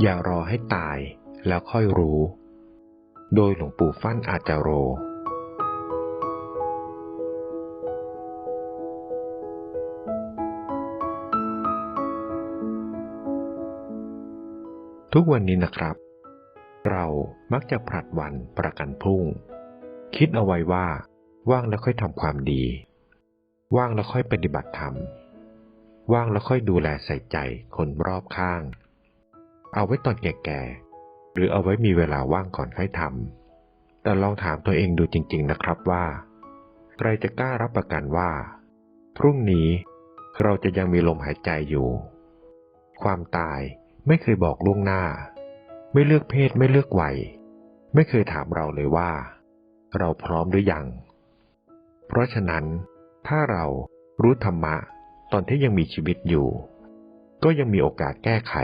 อย่ารอให้ตายแล้วค่อยรู้ โดยหลวงปู่ฟั่นอาจารโร ทุกวันนี้นะครับ เรามักจะผลัดวันประกันพรุ่ง คิดเอาไว้ว่า ว่างแล้วค่อยทำความดี ว่างแล้วค่อยปฏิบัติธรรม ว่างแล้วค่อยดูแลใส่ใจคนรอบข้าง เอาไว้ตอนแก่ๆ หรือเอาไว้มีเวลาว่างก่อนค่อยทำ แต่ลองถามตัวเองดูจริง ๆนะครับว่า ใครจะกล้ารับประกันว่า พรุ่งนี้เราจะยังมีลมหายใจอยู่ ความตายไม่เคยบอกล่วงหน้า ไม่เลือกเพศไม่เลือกวัย ไม่เคยถามเราเลยว่า เราพร้อมหรือยัง เพราะฉะนั้น ถ้าเรารู้ธรรมะตอนที่ยังมีชีวิตอยู่ ก็ยังมีโอกาสแก้ไข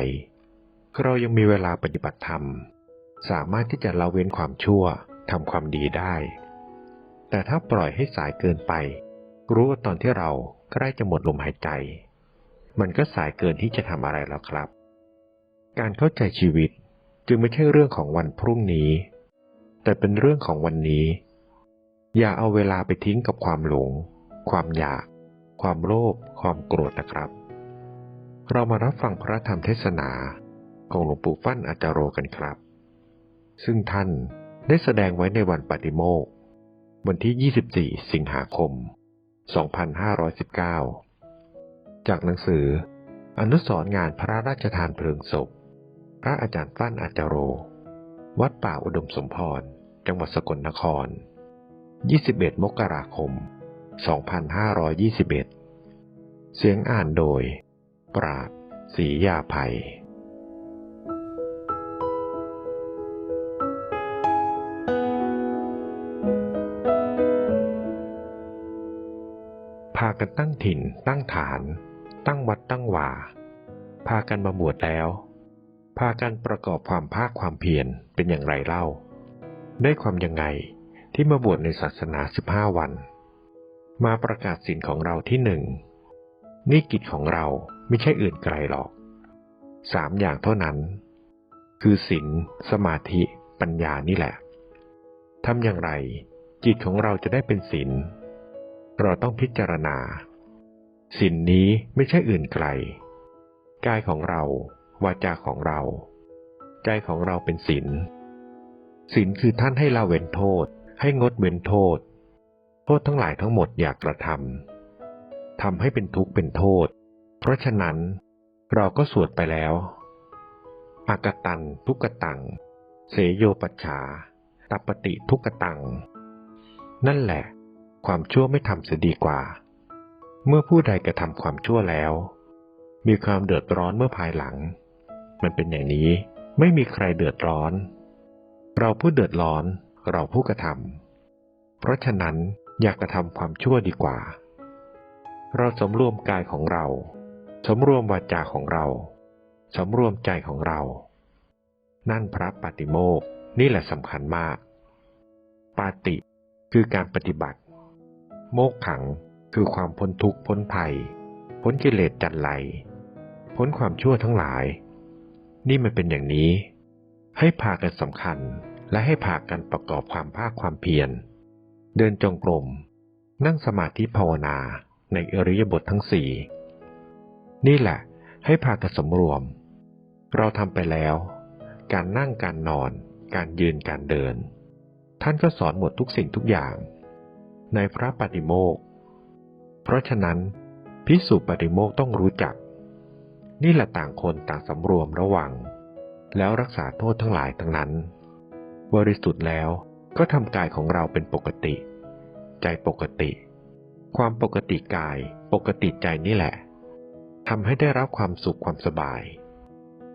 เรายังมีเวลาปฏิบัติธรรม สามารถที่จะละเว้นความชั่วทำความดีได้ แต่ถ้าปล่อยให้สายเกินไป รู้ว่าตอนที่เราใกล้จะหมดลมหายใจ มันก็สายเกินที่จะทำอะไรแล้วครับ การเข้าใจชีวิตจึงไม่ใช่เรื่องของวันพรุ่งนี้ แต่เป็นเรื่องของวันนี้ อย่าเอาเวลาไปทิ้งกับความหลง ความอยาก ความโลภความโกรธนะครับ เรามารับฟังพระธรรมเทศนา ของหลวงปู่ฟั่นอาจารโรกันครับ ซึ่งท่านได้แสดงไว้ในวันปฏิโมกข์วันที่ 24 สิงหาคม 2519 จากหนังสือ อนุสรณ์งานพระราชทานเพลิงศพ พระอาจารย์ฟั่นอาจารโร วัดป่าอุดมสมพร จังหวัดสกลนคร 21 มกราคม 2521 เสียงอ่านโดย ปราดศรียาภัย กันตั้งถิ่น ตั้งฐาน ตั้งวัดตั้งวาพากันมาบวชแล้ว พากันประกอบความภาคความเพียรเป็นอย่างไรเล่า ได้ความยังไงที่มาบวชในศาสนาสิบห้าวัน มาประกาศสินของเราที่หนึ่งนี่กิจของเราไม่ใช่อื่นไกลหรอกสามอย่างเท่านั้น คือศีลสมาธิปัญญานี่แหละทำอย่างไร จิตของเราจะได้เป็นศีล เราต้องพิจารณาศีลนนี้ไม่ใช่อื่นไกล กายของเรา วาจาของเรา ใจของเราเป็นศีลศีลคือท่านให้ละเว้นโทษ ให้งดเว้นโทษ โทษทั้งหลายทั้งหมดอยากกระทำทำให้เป็นทุกข์เป็นโทษ เพราะฉะนั้น เราก็สวดไปแล้วอากตันทุกตัง เสโยปัชชาตัปปติทุกตัง นั่นแหละ ความชั่วไม่ทำเสียดีกว่า เมื่อผู้ใดกระทำความชั่วแล้ว มีความเดือดร้อนเมื่อภายหลัง มันเป็นอย่างนี้ไม่มีใครเดือดร้อน เราผู้เดือดร้อนเราผู้กระทำเพราะฉะนั้นอยากกระทำความชั่วดีกว่า เราสมรวมกายของเราสมรวมวาจาของเราสมรวมใจของเรา นั่นพระปฏิโมกนี่แหละสำคัญมาก ปาติคือการปฏิบัติ โมกขังคือความพ้นทุกข์พ้นภัย พ้นกิเลสจันไรพ้นความชั่วทั้งหลาย นี่มันเป็นอย่างนี้ ให้พากันสำคัญและให้พากันประกอบความภาคความเพียร เดินจงกรม นั่งสมาธิภาวนาในอริยบททั้งสี่นี่แหละให้พากันสมรวม เราทำไปแล้ว การนั่งการนอน การยืนการเดิน ท่านก็สอนหมดทุกสิ่งทุกอย่าง ในพระปฏิโมกข์เพราะฉะนั้นพิสุปฏิโมกข์ต้องรู้จัก นี่แหละต่างคนต่างสำรวมระวัง แล้วรักษาโทษทั้งหลายทั้งนั้น บริสุทธิ์แล้วก็ทำกายของเราเป็นปกติ ใจปกติ ความปกติกายปกติใจนี่แหละทำให้ได้รับความสุขความสบาย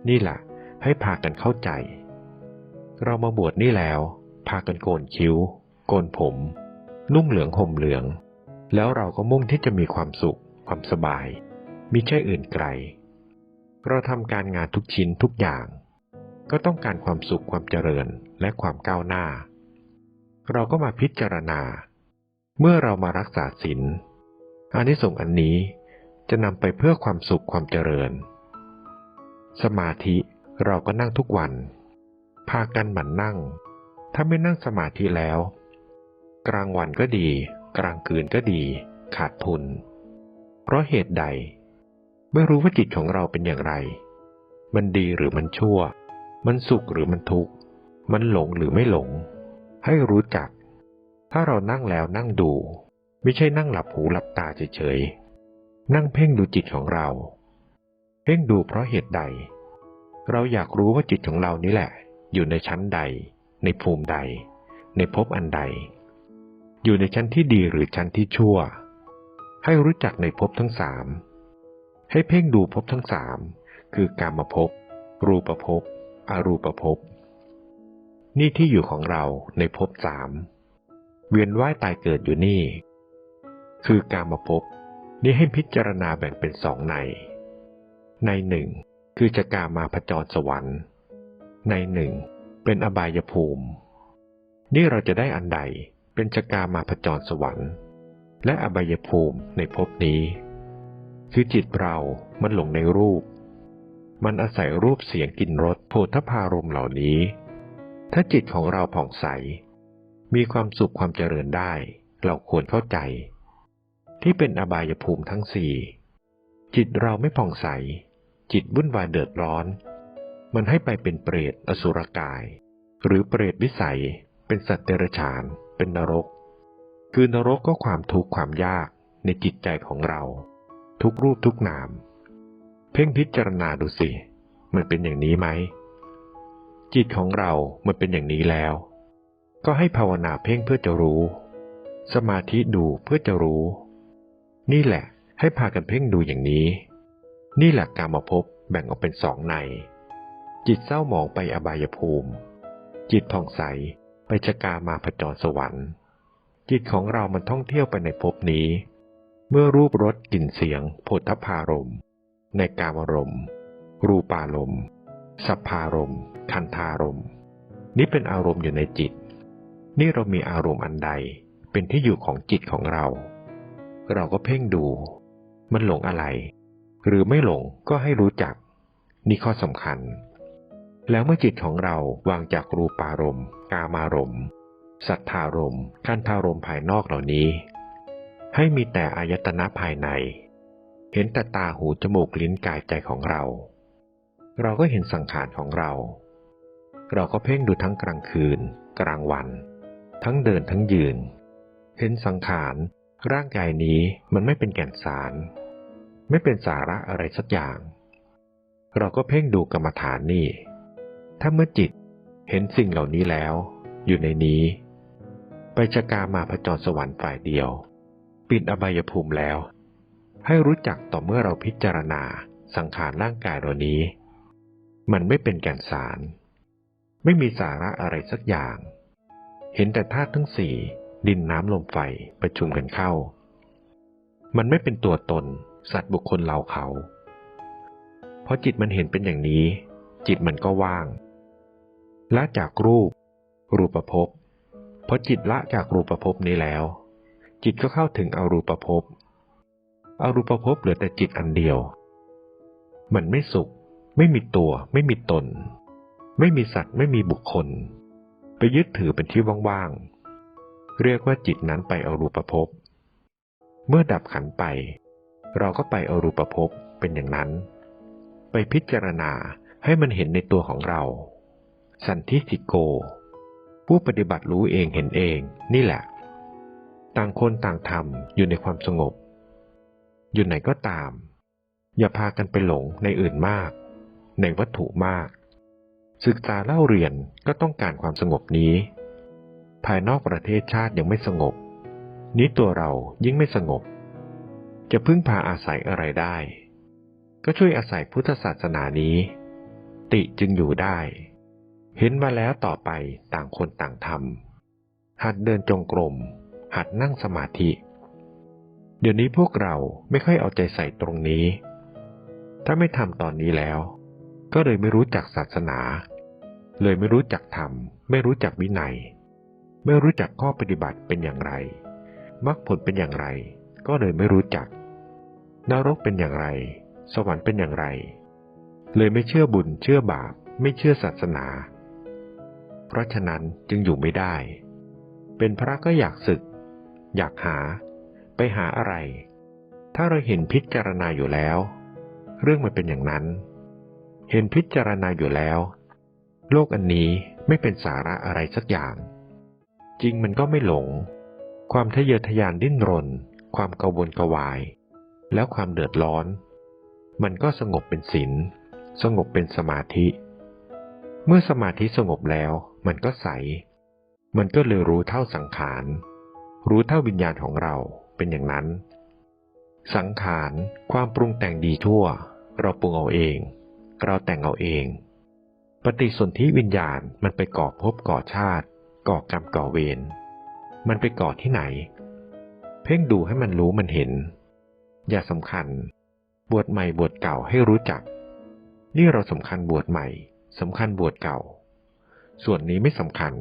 นี่แหละให้พากันเข้าใจ เรามาบวชนี่แล้ว พากันโกนคิ้ว โกนผม นุ่งเหลืองห่มเหลือง แล้วเราก็มุ่งที่จะมีความสุข ความสบายมิใช่อื่นไกล เราทำการงานทุกชิ้นทุกอย่าง ก็ต้องการความสุขความเจริญและความก้าวหน้า เราก็มาพิจารณา เมื่อเรามารักษาศีลอานิสงส์อันนี้จะนำไปเพื่อความสุขความเจริญ สมาธิเราก็นั่งทุกวัน พากันหมั่นนั่ง ถ้าไม่นั่งสมาธิแล้ว กลางวันก็ดี กลางคืนก็ดี ขาดทุน เพราะเหตุใด ไม่รู้ว่าจิตของเราเป็นอย่างไร มันดีหรือมันชั่ว มันสุขหรือมันทุกข์ มันหลงหรือไม่หลง ให้รู้จัก ถ้าเรานั่งแล้วนั่งดู ไม่ใช่นั่งหลับหูหลับตาเฉยๆ นั่งเพ่งดูจิตของเรา เพ่งดูเพราะเหตุใด เราอยากรู้ว่าจิตของเรานี่แหละ อยู่ในชั้นใด ในภูมิใด ในภพอันใด อยู่ในชั้นที่ดีหรือชั้นที่ชั่ว ให้รู้จักในภพทั้งสามให้เพ่งดูภพทั้งสามคือกามภพรูปภพอรูปภพนี่ที่อยู่ของเราในภพสามเวียนว่ายตายเกิดอยู่นี่ คือกามภพนี่ให้พิจารณาแบ่งเป็นสองใน ในหนึ่งคือจะกามาพจรสวรรค์ ในหนึ่งเป็นอบายภูมิ นี่เราจะได้อันใด เป็นจกามาพจรสวรรค์ และอบายภูมิในภพนี้ คือจิตเรามันหลงในรูป มันอาศัยรูปเสียงกลิ่นรสโผฏฐารมเหล่านี้ ถ้าจิตของเราผ่องใส มีความสุขความเจริญได้ เราควรเข้าใจ ที่เป็นอบายภูมิทั้งสี่จิตเราไม่ผ่องใส จิตวุ่นวายเดือดร้อน มันให้ไปเป็นเปรตอสุรกาย หรือเปรตวิสัย เป็นสัตว์เดรัจฉาน เป็นนรก คือนรกก็ความทุกข์ความยากในจิตใจของเรา ทุกรูปทุกนาม เพ่งพิจารณาดูสิ มันเป็นอย่างนี้ไหม จิตของเรา มันเป็นอย่างนี้แล้ว ก็ให้ภาวนาเพ่งเพื่อจะรู้ สมาธิดูเพื่อจะรู้ นี่แหละให้พากันเพ่งดูอย่างนี้ นี่แหละการมาพบแบ่งออกเป็นสองใน จิตเศร้าหมองไปอบายภูมิ จิตผ่องใส ไปชะกามาผจรสวรรค์ จิตของเรามันท่องเที่ยวไปในภพนี้ เมื่อรูปรสกลิ่นเสียงโผฏฐพารมณ์ในกามารมรูปารมณ์สัพพารมณ์คันธารมณ์นี้เป็นอารมณ์อยู่ในจิต นี่เรามีอารมณ์อันใดเป็นที่อยู่ของจิตของเรา เราก็เพ่งดู มันหลงอะไร หรือไม่หลงก็ให้รู้จัก นี่ข้อสำคัญ แล้วเมื่อจิตของเราวางจากรูปารมณ์ กามารมณ์สัทธารมณ์คันธารมณ์ภายนอกเหล่านี้ ให้มีแต่อายตนะภายใน เห็นแต่ตาหูจมูกลิ้นกายใจของเรา เราก็เห็นสังขารของเรา เราก็เพ่งดูทั้งกลางคืน กลางวัน ทั้งเดินทั้งยืน เห็นสังขารร่างกายนี้มันไม่เป็นแก่นสาร ไม่เป็นสาระอะไรสักอย่าง เราก็เพ่งดูกรรมฐานนี่ ถ้าเมื่อจิตเห็นสิ่งเหล่านี้แล้ว อยู่ในนี้ ไปชะกามาพจรสวรรค์ฝ่ายเดียว ปิดอบายภูมิแล้ว ให้รู้จักต่อเมื่อเราพิจารณาสังขารร่างกายเหล่านี้ มันไม่เป็นแก่นสาร ไม่มีสาระอะไรสักอย่าง เห็นแต่ธาตุทั้งสี่ดินน้ำลมไฟประชุมกันเข้า มันไม่เป็นตัวตน สัตว์บุคคลเราเขา เพราะจิตมันเห็นเป็นอย่างนี้ จิตมันก็ว่าง ละจากรูป รูปภพเพราะจิตละจากรูปภพนี้แล้ว จิตก็เข้าถึงอรูปภพอรูปภพเหลือแต่จิตอันเดียว มันไม่สุข ไม่มีตัว ไม่มีตน ไม่มีสัตว์ ไม่มีบุคคล ไปยึดถือเป็นที่ว่างๆ เรียกว่าจิตนั้นไปอรูปภพ เมื่อดับขันไป เราก็ไปอรูปภพเป็นอย่างนั้น ไปพิจารณาให้มันเห็นในตัวของเรา สันทิฐิโก ผู้ปฏิบัติรู้เองเห็นเองนี่แหละ ต่างคนต่างทำอยู่ในความสงบ อยู่ไหนก็ตาม อย่าพากันไปหลงในอื่นมาก ในวัตถุมาก ศึกษาเล่าเรียนก็ต้องการความสงบนี้ ภายนอกประเทศชาติยังไม่สงบ นี้ตัวเรายิ่งไม่สงบ จะพึ่งพาอาศัยอะไรได้ ก็ช่วยอาศัยพุทธศาสนานี้ ติจึงอยู่ได้ เห็นมาแล้วต่อไปต่างคนต่างทำหัดเดินจงกรม หัดนั่งสมาธิ เดี๋ยวนี้พวกเราไม่ค่อยเอาใจใส่ตรงนี้ ถ้าไม่ทำตอนนี้แล้ว ก็เลยไม่รู้จักศาสนา เลยไม่รู้จักธรรม ไม่รู้จักวินัย ไม่รู้จักข้อปฏิบัติเป็นอย่างไรมรรคผลเป็นอย่างไร ก็เลยไม่รู้จัก นรกเป็นอย่างไร สวรรค์เป็นอย่างไร เลยไม่เชื่อบุญเชื่อบาป ไม่เชื่อศาสนา เพราะฉะนั้นจึงอยู่ไม่ได้ เป็นพระก็อยากศึก อยากหา ไปหาอะไร ถ้าเราเห็นพิจารณาอยู่แล้ว เรื่องมันเป็นอย่างนั้น เห็นพิจารณาอยู่แล้ว โลกอันนี้ไม่เป็นสาระอะไรสักอย่าง จริงมันก็ไม่หลง ความทะเยอทะยานดิ้นรน ความกังวลกวาย แล้วความเดือดร้อน มันก็สงบเป็นศีลสงบเป็นสมาธิ เมื่อสมาธิสงบแล้ว มันก็ใส มันก็เลยรู้เท่าสังขาร รู้เท่าวิญญาณของเราเป็นอย่างนั้น สังขารความปรุงแต่งดีทั่ว เราปรุงเอาเอง เราแต่งเอาเอง ปฏิสนธิวิญญาณมันไปก่อภพก่อชาติ ก่อกรรมก่อเวร มันไปก่อที่ไหน เพ่งดูให้มันรู้มันเห็น อย่าสำคัญ บวชใหม่บวชเก่าให้รู้จัก นี่เราสำคัญบวชใหม่สำคัญบวชเก่า ส่วนนี้ไม่สำคัญ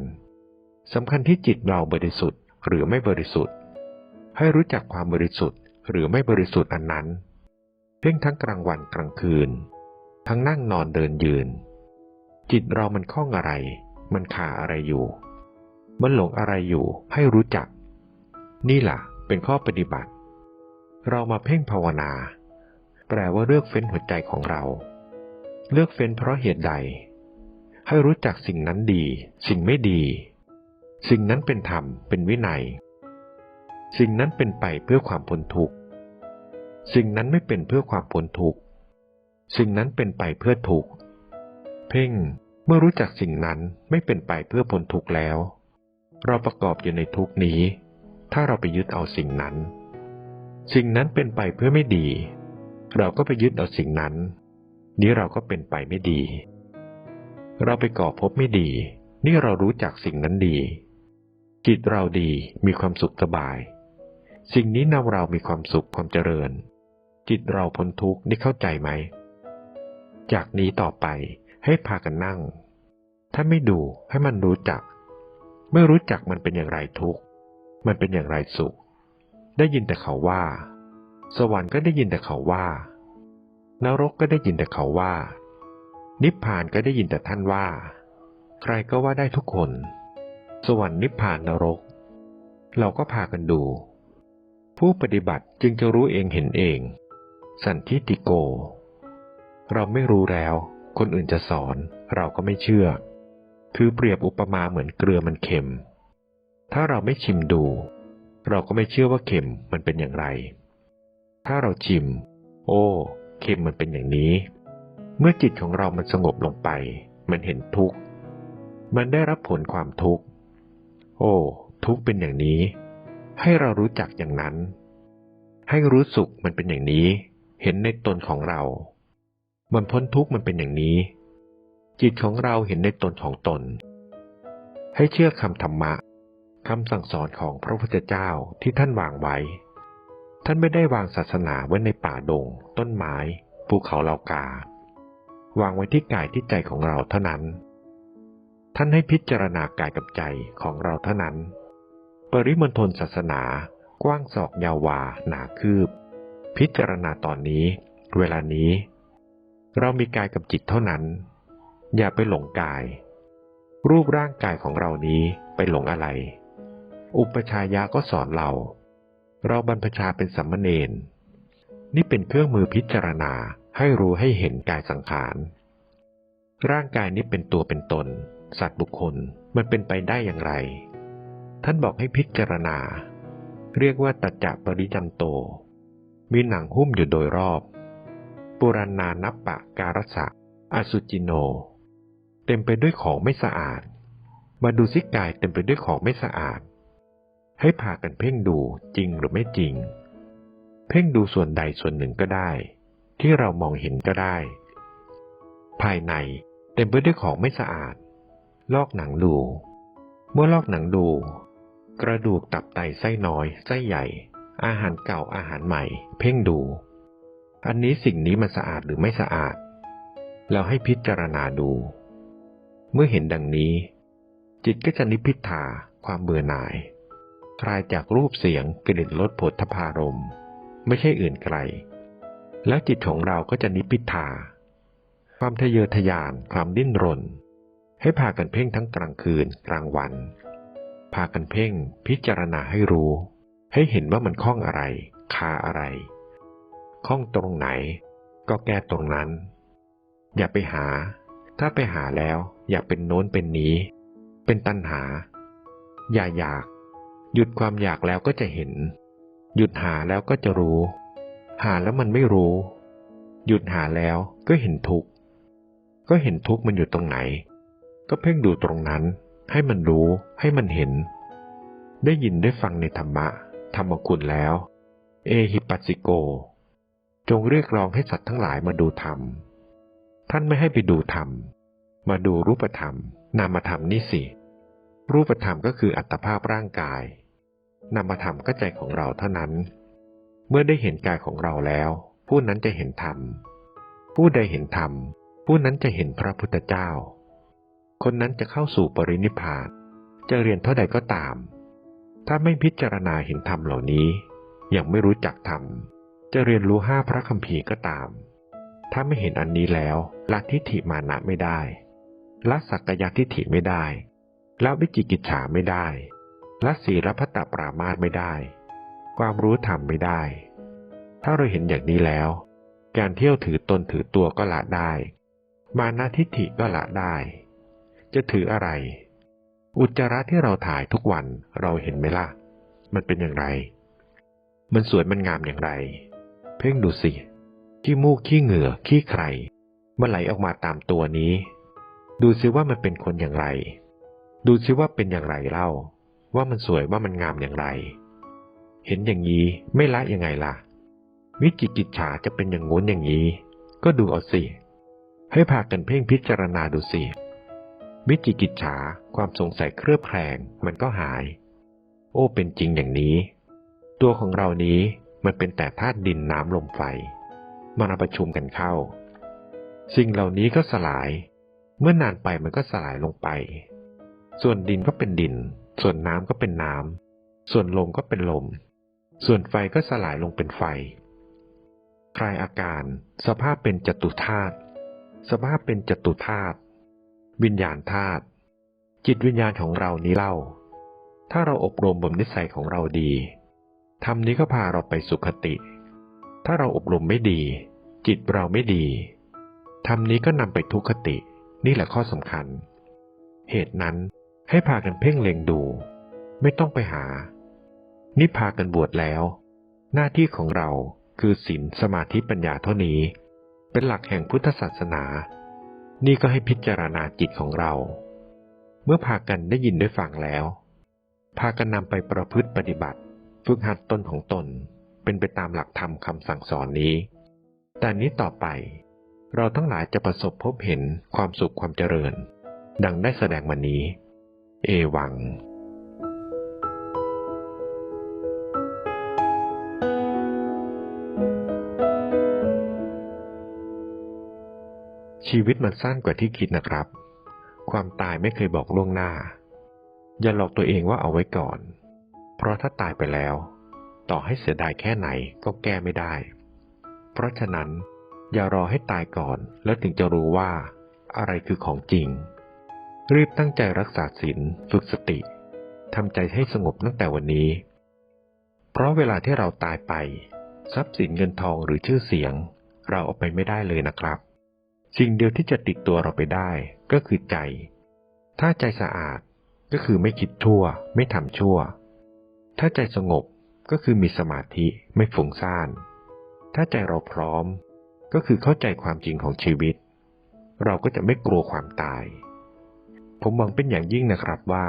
สำคัญที่จิตเราบริสุทธิ์หรือไม่บริสุทธิ์ ให้รู้จักความบริสุทธิ์หรือไม่บริสุทธิ์อันนั้น เพ่งทั้งกลางวันกลางคืน ทั้งนั่งนอนเดินยืน จิตเรามันคล้องอะไร มันขาอะไรอยู่ มันหลงอะไรอยู่ให้รู้จัก นี่ล่ะเป็นข้อปฏิบัติ เรามาเพ่งภาวนา แปลว่าเลือกเฟ้นหัวใจของเรา เลือกเฟ้นเพราะเหตุใด ให้รู้จักสิ่งนั้นดี สิ่งไม่ดี สิ่งนั้นเป็นธรรม เป็นวินัย สิ่งนั้นเป็นไปเพื่อความพ้นทุกข์ สิ่งนั้นไม่เป็นเพื่อความพ้นทุกข์ สิ่งนั้นเป็นไปเพื่อทุกข์ เพ่ง เมื่อรู้จักสิ่งนั้นไม่เป็นไปเพื่อพ้นทุกข์แล้ว เราประกอบอยู่ในทุกข์นี้ ถ้าเราไปยึดเอาสิ่งนั้น สิ่งนั้นเป็นไปเพื่อไม่ดี เราก็ไปยึดเอาสิ่งนั้น นี้เราก็เป็นไปไม่ดี เราไปก่อภพไม่ดี นี่เรารู้จักสิ่งนั้นดี จิตเราดีมีความสุขสบาย สิ่งนี้นำเรามีความสุขความเจริญ จิตเราพ้นทุกข์นี่เข้าใจไหม จากนี้ต่อไปให้พากันนั่ง ถ้าไม่ดูให้มันรู้จัก เมื่อรู้จักมันเป็นอย่างไรทุกข์ มันเป็นอย่างไรสุข ได้ยินแต่เขาว่า สวรรค์ก็ได้ยินแต่เขาว่า นรกก็ได้ยินแต่เขาว่า นิพพานก็ได้ยินแต่ท่านว่า ใครก็ว่าได้ทุกคน สวรรค์นิพพานนรก เราก็พากันดู ผู้ปฏิบัติจึงจะรู้เองเห็นเอง สันทิติโก เราไม่รู้แล้ว คนอื่นจะสอนเราก็ไม่เชื่อ คือเปรียบอุปมาเหมือนเกลือมันเค็ม ถ้าเราไม่ชิมดู เราก็ไม่เชื่อว่าเค็มมันเป็นอย่างไร ถ้าเราชิม โอ้ เค็มมันเป็นอย่างนี้ เมื่อจิตของเรามันสงบลงไป มันเห็นทุกข์ มันได้รับผลความทุกข์ โอ้ ทุกข์เป็นอย่างนี้ ให้เรารู้จักอย่างนั้น ให้รู้สุขมันเป็นอย่างนี้ เห็นในตนของเรา มันพ้นทุกข์มันเป็นอย่างนี้ จิตของเราเห็นในตนของตน ให้เชื่อคำธรรมะคำสั่งสอนของพระพุทธเจ้าที่ท่านวางไว้ ท่านไม่ได้วางศาสนาไว้ในป่าดง ต้นไม้ ภูเขาเหล่ากา วางไว้ที่กายที่ใจของเราเท่านั้น ท่านให้พิจารณากายกับใจของเราเท่านั้น ปริมณฑลศาสนา กว้างศอกยาววา หนาคืบ พิจารณาตอนนี้ เวลานี้ เรามีกายกับจิตเท่านั้น อย่าไปหลงกาย รูปร่างกายของเรานี้ไปหลงอะไร อุปชายะก็สอนเรา เราบรรพชาเป็นสัมมเนนนี่เป็นเครื่องมือพิจารณา ให้รู้ให้เห็นกายสังขาร ร่างกายนี้เป็นตัวเป็นตน สัตว์บุคคลมันเป็นไปได้อย่างไร ท่านบอกให้พิจารณา เรียกว่าตัจจะปริจันโต มีหนังหุ้มอยู่โดยรอบ ปุรานานับปะการสะอสุจิโน เต็มไปด้วยของไม่สะอาด มาดูสิกายเต็มไปด้วยของไม่สะอาด ให้พากันเพ่งดูจริงหรือไม่จริง เพ่งดูส่วนใดส่วนหนึ่งก็ได้ ที่เรามองเห็นก็ได้ ภายในเต็มไปด้วยของไม่สะอาด ลอกหนังดู เมื่อลอกหนังดู กระดูกตับไตไส้น้อยไส้ใหญ่ อาหารเก่าอาหารใหม่ เพ่งดู อันนี้สิ่งนี้มันสะอาดหรือไม่สะอาดแล้วให้พิจารณาดู เมื่อเห็นดังนี้ จิตก็จะนิพพิทาความเบื่อหน่าย คลายจากรูปเสียงกลิ่นรสผลทพารม ไม่ใช่อื่นไกล แล้วจิตของเราก็จะนิพพิทา ความทะเยอทะยานความดิ้นรน ให้พากันเพ่งทั้งกลางคืนกลางวัน พากันเพ่งพิจารณาให้รู้ ให้เห็นว่ามันคล้องอะไร คาอะไรคล้องตรงไหน ก็แก้ตรงนั้น อย่าไปหา ถ้าไปหาแล้วอย่าเป็นโน้นเป็นนี้ เป็นตัณหา อย่าอยาก หยุดความอยากแล้วก็จะเห็น หยุดหาแล้วก็จะรู้ หาแล้วมันไม่รู้ หยุดหาแล้วก็เห็นทุกข์ ก็เห็นทุกข์มันอยู่ตรงไหน ก็เพ่งดูตรงนั้น ให้มันรู้ ให้มันเห็น ได้ยินได้ฟังในธรรมะ ธรรมคุณแล้ว เอหิปัสสิโก จงเรียกร้องให้สัตว์ทั้งหลายมาดูธรรม ท่านไม่ให้ไปดูธรรม มาดูรูปธรรม นามธรรมนี่สิ รูปธรรมก็คืออัตภาพร่างกาย นามธรรมก็ใจของเราเท่านั้น เมื่อได้เห็นกายของเราแล้ว ผู้นั้นจะเห็นธรรม ผู้ใดเห็นธรรม ผู้นั้นจะเห็นพระพุทธเจ้า คนนั้นจะเข้าสู่ปรินิพพานจะเรียนเท่าใดก็ตาม ถ้าไม่พิจารณาเห็นธรรมเหล่านี้ ยังไม่รู้จักธรรม จะเรียนรู้ห้าพระคัมภีร์ก็ตาม ถ้าไม่เห็นอันนี้แล้วละทิฏฐิมานะไม่ได้ ละสักกายทิฏฐิไม่ได้ละวิจิกิจฉาไม่ได้ละศีลพัตตปรามาสไม่ได้ ความรู้ธรรมไม่ได้ ถ้าเราเห็นอย่างนี้แล้ว การเที่ยวถือตนถือตัวก็ละได้ มานะทิฏฐิก็ละได้ จะถืออะไร อุจจาระที่เราถ่ายทุกวันเราเห็นไหมล่ะ มันเป็นอย่างไร มันสวยมันงามอย่างไร เพ่งดูสิ ขี้มูกขี้เหงื่อขี้ใครมันไหลออกมาตามตัวนี้ ดูซิว่ามันเป็นคนอย่างไร ดูซิว่าเป็นอย่างไรเล่า ว่ามันสวยว่ามันงามอย่างไร เห็นอย่างนี้ไม่ละยังไงล่ะ วิจิกิจฉาจะเป็นอย่างงู้นอย่างนี้ ก็ดูเอาสิ ให้พากันเพ่งพิจารณาดูสิ วิจิกิจฉาความสงสัยเครือบแคลงมันก็หาย โอ้เป็นจริงอย่างนี้ ตัวของเรานี้มันเป็นแต่ธาตุดินน้ำลมไฟมาประชุมกันเข้า สิ่งเหล่านี้ก็สลาย เมื่อนานไปมันก็สลายลงไป ส่วนดินก็เป็นดิน ส่วนน้ำก็เป็นน้ำส่วนลมก็เป็นลม ส่วนไฟก็สลายลงเป็นไฟ คลายอาการ สภาพเป็นจตุธาตุ สภาพเป็นจตุธาตุ วิญญาณธาตุ จิตวิญญาณของเรานี้เล่า ถ้าเราอบรมบ่มนิสัยของเราดี ธรรมนี้ก็พาเราไปสุขติ ถ้าเราอบรมไม่ดี จิตเราไม่ดี ธรรมนี้ก็นำไปทุกขติ นี่แหละข้อสำคัญ เหตุนั้นให้พากันเพ่งเล็งดู ไม่ต้องไปหา นี่พากันบวชแล้ว หน้าที่ของเราคือศีลสมาธิปัญญาเท่านี้ เป็นหลักแห่งพุทธศาสนา นี่ก็ให้พิจารณาจิตของเรา เมื่อพากันได้ยินได้ฟังแล้ว พากันนำไปประพฤติปฏิบัติ ฝึกหัดตนของตนเป็นไปตามหลักธรรมคำสั่งสอนนี้ แต่นี้ต่อไป เราทั้งหลายจะประสบพบเห็นความสุขความเจริญ ดังได้แสดงวันนี้ เอวัง ชีวิตมันสั้นกว่าที่คิดนะครับ ความตายไม่เคยบอกล่วงหน้า อย่าหลอกตัวเองว่าเอาไว้ก่อน เพราะถ้าตายไปแล้ว ต่อให้เสียดายแค่ไหนก็แก้ไม่ได้ เพราะฉะนั้น อย่ารอให้ตายก่อนแล้วถึงจะรู้ว่า อะไรคือของจริง รีบตั้งใจรักษาศีลฝึกสติทำใจให้สงบตั้งแต่วันนี้ เพราะเวลาที่เราตายไป ทรัพย์สินเงินทองหรือชื่อเสียง เราเอาไปไม่ได้เลยนะครับ สิ่งเดียวที่จะติดตัวเราไปได้ก็คือใจ ถ้าใจสะอาดก็คือไม่คิดชั่ว ไม่ทำชั่ว ถ้าใจสงบก็คือมีสมาธิไม่ฟุ้งซ่าน ถ้าใจเราพร้อม ก็คือเข้าใจความจริงของชีวิต เราก็จะไม่กลัวความตาย ผมหวังเป็นอย่างยิ่งนะครับว่า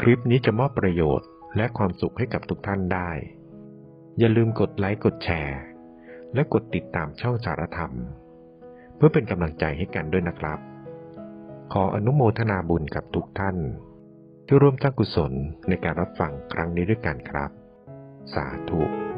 คลิปนี้จะมอบประโยชน์และความสุขให้กับทุกท่านได้ อย่าลืมกดไลค์กดแชร์ และกดติดตามช่องสารธรรม พื่อเป็นกำลังใจให้กันด้วยนะครับ ขออนุโมทนาบุญกับทุกท่าน ที่ร่วมสร้างกุศลในการรับฟังครั้งนี้ด้วยกันครับ สาธุ